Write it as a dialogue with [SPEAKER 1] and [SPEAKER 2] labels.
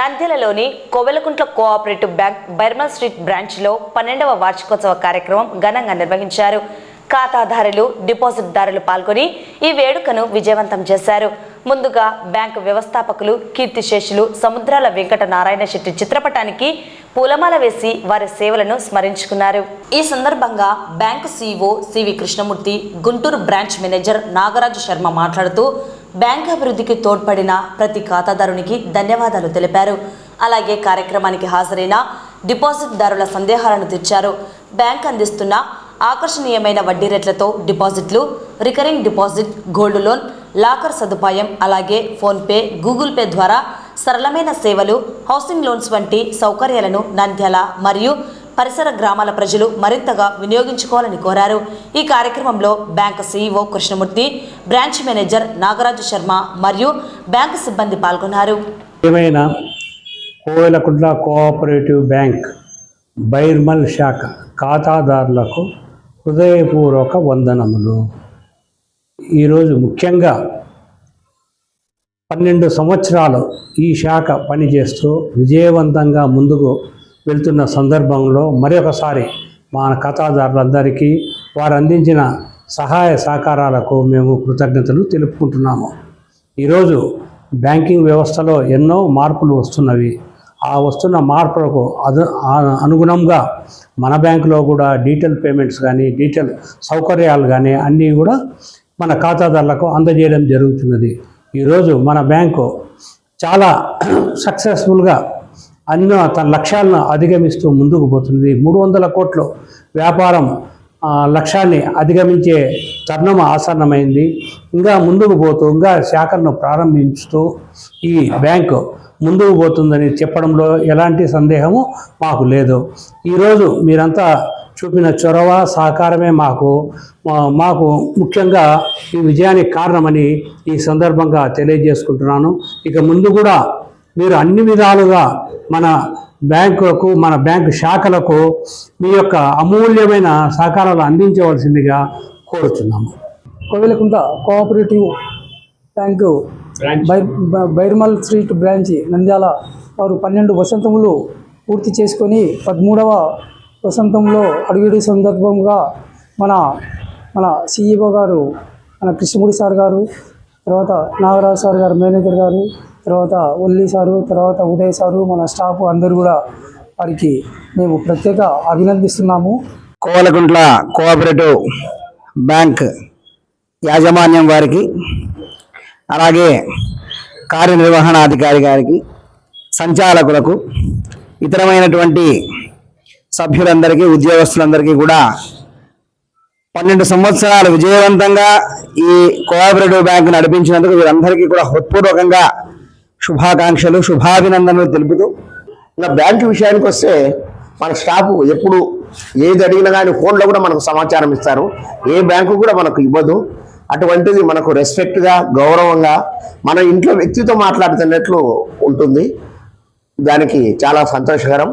[SPEAKER 1] నంద్యాలలోని Kovelakuntla cooperative bank Byrmal street బ్రాంచ్లో పన్నెండవ వార్షికోత్సవ కార్యక్రమం ఘనంగా నిర్వహించారు. ఖాతాదారులు డిపాజిట్దారులు పాల్గొని ఈ వేడుకను విజయవంతం చేశారు. ముందుగా బ్యాంకు వ్యవస్థాపకులు కీర్తిశేషులు సముద్రాల వెంకట నారాయణ శెట్టి చిత్రపటానికి పూలమాల వేసి వారి సేవలను స్మరించుకున్నారు. ఈ సందర్భంగా bank CEO CV Krishnamurthy Guntur branch manager Nagaraju Sharma మాట్లాడుతూ బ్యాంక్ అభివృద్ధికి తోడ్పడిన ప్రతి ఖాతాదారునికి ధన్యవాదాలు తెలిపారు. అలాగే కార్యక్రమానికి హాజరైన డిపాజిట్దారుల సందేహాలను తీర్చారు బ్యాంక్ అందిస్తున్న ఆకర్షణీయమైన వడ్డీ రేట్లతో డిపాజిట్లు recurring deposit gold loan locker సదుపాయం అలాగే ఫోన్పే గూగుల్ పే ద్వారా సరళమైన సేవలు హౌసింగ్ లోన్స్ వంటి సౌకర్యాలను నంద్యాల మరియు పరిసర గ్రామాల ప్రజలు మరింతగా వినియోగించుకోవాలని కోరారు. ఈ కార్యక్రమంలో bank CEO Krishnamurthy branch manager Nagaraju Sharma మరియు బ్యాంకు సిబ్బంది పాల్గొన్నారు.
[SPEAKER 2] ఏమైనా కోవెలకుంట్ల కోఆపరేటివ్ బ్యాంక్ బైర్మల్ శాఖ ఖాతాదారులకు హృదయపూర్వక వందనములు. ఈరోజు ముఖ్యంగా పన్నెండు సంవత్సరాలు ఈ శాఖ పనిచేస్తూ విజయవంతంగా ముందుకు వెళ్తున్న సందర్భంలో మరొకసారి మా ఖాతాదారులందరికీ వారు అందించిన సహాయ సహకారాలకు మేము కృతజ్ఞతలు తెలుపుకుంటున్నాము. ఈరోజు బ్యాంకింగ్ వ్యవస్థలో ఎన్నో మార్పులు వస్తున్నవి. ఆ వస్తున్న మార్పులకు అదు అనుగుణంగా మన బ్యాంకులో కూడా డీటెయిల్ పేమెంట్స్ కానీ డీటెయిల్ సౌకర్యాలు కానీ అన్నీ కూడా మన ఖాతాదారులకు అందజేయడం జరుగుతున్నది. ఈరోజు మన బ్యాంకు చాలా సక్సెస్ఫుల్గా అన్న తన లక్ష్యాలను అధిగమిస్తూ ముందుకు పోతుంది మూడు వందల కోట్లు వ్యాపారం లక్ష్యాన్ని అధిగమించే తరుణం ఆసన్నమైంది. ఇంకా ముందుకు పోతూ ఇంకా శాఖను ప్రారంభించుతూ ఈ బ్యాంకు ముందుకు పోతుందని చెప్పడంలో ఎలాంటి సందేహము మాకు లేదు. ఈరోజు మీరంతా చూపిన చొరవ సహకారమే మాకు. మాకు ముఖ్యంగా ఈ విజయానికి కారణమని ఈ సందర్భంగా తెలియజేసుకుంటున్నాను. ఇక ముందు కూడా మీరు అన్ని విధాలుగా మన బ్యాంకులకు మన బ్యాంకు శాఖలకు మీ యొక్క అమూల్యమైన సహకారాలు అందించవలసిందిగా కోరుతున్నాము
[SPEAKER 3] Kovelakunta cooperative bank by Byrmal street branch Nandyal వారు పన్నెండు వసంతములు పూర్తి చేసుకొని పదమూడవ వసంతంలో అడుగుడు సందర్భంగా మన మన సిఇఓ గారు మన కృష్ణమూడి సార్ గారు తర్వాత నాగరాజు సార్ గారు మేనేజర్ గారు తర్వాత ఒల్లి సారు తర్వాత ఉదయ్ సారు మన స్టాఫ్ అందరూ కూడా వారికి మేము ప్రత్యేక అభినందిస్తున్నాము.
[SPEAKER 4] కోవలకుంట్ల కోఆపరేటివ్ బ్యాంక్ యాజమాన్యం వారికి అలాగే కార్యనిర్వహణాధికారి గారికి సంచాలకులకు ఇతరమైనటువంటి సభ్యులందరికీ ఉద్యోగస్తులందరికీ కూడా పన్నెండు సంవత్సరాలు విజయవంతంగా ఈ కోఆపరేటివ్ బ్యాంక్ నడిపించినందుకు వీరందరికీ కూడా హృత్పూర్వకంగా శుభాకాంక్షలు శుభాభినందనలు తెలుపుతూ
[SPEAKER 5] ఇంకా బ్యాంకు విషయానికి వస్తే మన స్టాఫ్ ఎప్పుడు ఏది అడిగినా కానీ ఫోన్లో కూడా మనకు సమాచారం ఇస్తారు. ఏ బ్యాంకు కూడా మనకు ఇవ్వదు. అటువంటిది మనకు రెస్పెక్ట్గా గౌరవంగా మన ఇంట్లో వ్యక్తితో మాట్లాడుతున్నట్లు ఉంటుంది. దానికి చాలా సంతోషకరం.